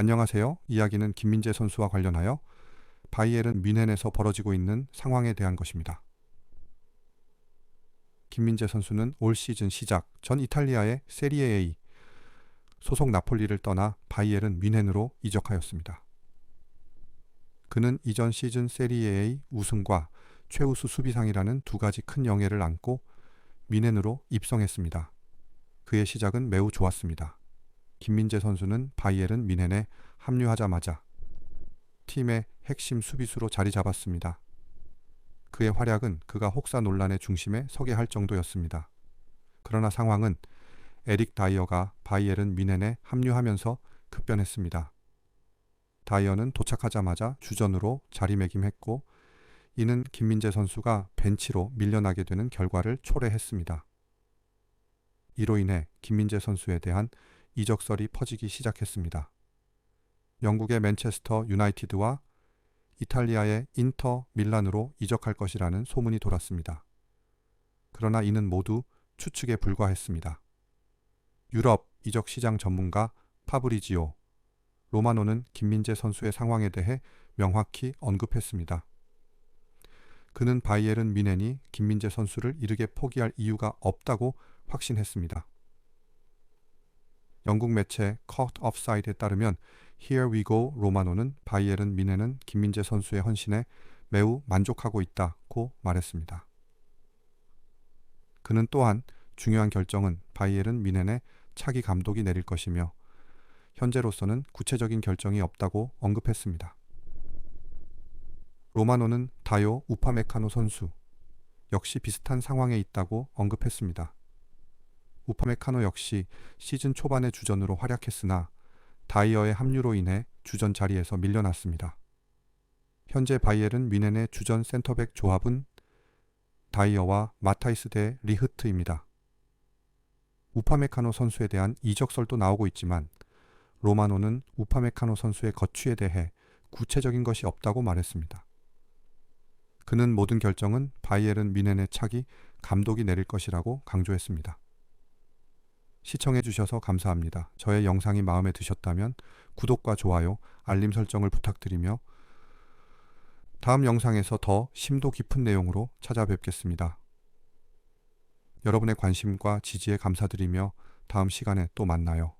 안녕하세요. 이야기는 김민재 선수와 관련하여 바이에른 뮌헨에서 벌어지고 있는 상황에 대한 것입니다. 김민재 선수는 올 시즌 시작 전 이탈리아의 세리에 A 소속 나폴리를 떠나 바이에른 뮌헨으로 이적하였습니다. 그는 이전 시즌 세리에 A 우승과 최우수 수비상이라는 두 가지 큰 영예를 안고 뮌헨으로 입성했습니다. 그의 시작은 매우 좋았습니다. 김민재 선수는 바이에른 뮌헨에 합류하자마자 팀의 핵심 수비수로 자리 잡았습니다. 그의 활약은 그가 혹사 논란의 중심에 서게 할 정도였습니다. 그러나 상황은 에릭 다이어가 바이에른 뮌헨에 합류하면서 급변했습니다. 다이어는 도착하자마자 주전으로 자리매김했고 이는 김민재 선수가 벤치로 밀려나게 되는 결과를 초래했습니다. 이로 인해 김민재 선수에 대한 이적설이 퍼지기 시작했습니다. 영국의 맨체스터 유나이티드와 이탈리아의 인터 밀란으로 이적할 것이라는 소문이 돌았습니다. 그러나 이는 모두 추측에 불과했습니다. 유럽 이적 시장 전문가 파브리지오 로마노는 김민재 선수의 상황에 대해 명확히 언급했습니다. 그는 바이에른 미넨이 김민재 선수를 이르게 포기할 이유가 없다고 확신했습니다. 영국 매체 컷 업사이드에 따르면 Here we go 로마노는 바이에른 미네는 김민재 선수의 헌신에 매우 만족하고 있다고 말했습니다. 그는 또한 중요한 결정은 바이에른 미넨의 차기 감독이 내릴 것이며 현재로서는 구체적인 결정이 없다고 언급했습니다. 로마노는 다요 우파메카노 선수 역시 비슷한 상황에 있다고 언급했습니다. 우파메카노 역시 시즌 초반의 주전으로 활약했으나 다이어의 합류로 인해 주전 자리에서 밀려났습니다. 현재 바이엘은 미넨의 주전 센터백 조합은 다이어와 마타이스 대 리흐트입니다. 우파메카노 선수에 대한 이적설도 나오고 있지만 로마노는 우파메카노 선수의 거취에 대해 구체적인 것이 없다고 말했습니다. 그는 모든 결정은 바이에른 미넨의 차기 감독이 내릴 것이라고 강조했습니다. 시청해 주셔서 감사합니다. 저의 영상이 마음에 드셨다면 구독과 좋아요, 알림 설정을 부탁드리며 다음 영상에서 더 심도 깊은 내용으로 찾아뵙겠습니다. 여러분의 관심과 지지에 감사드리며 다음 시간에 또 만나요.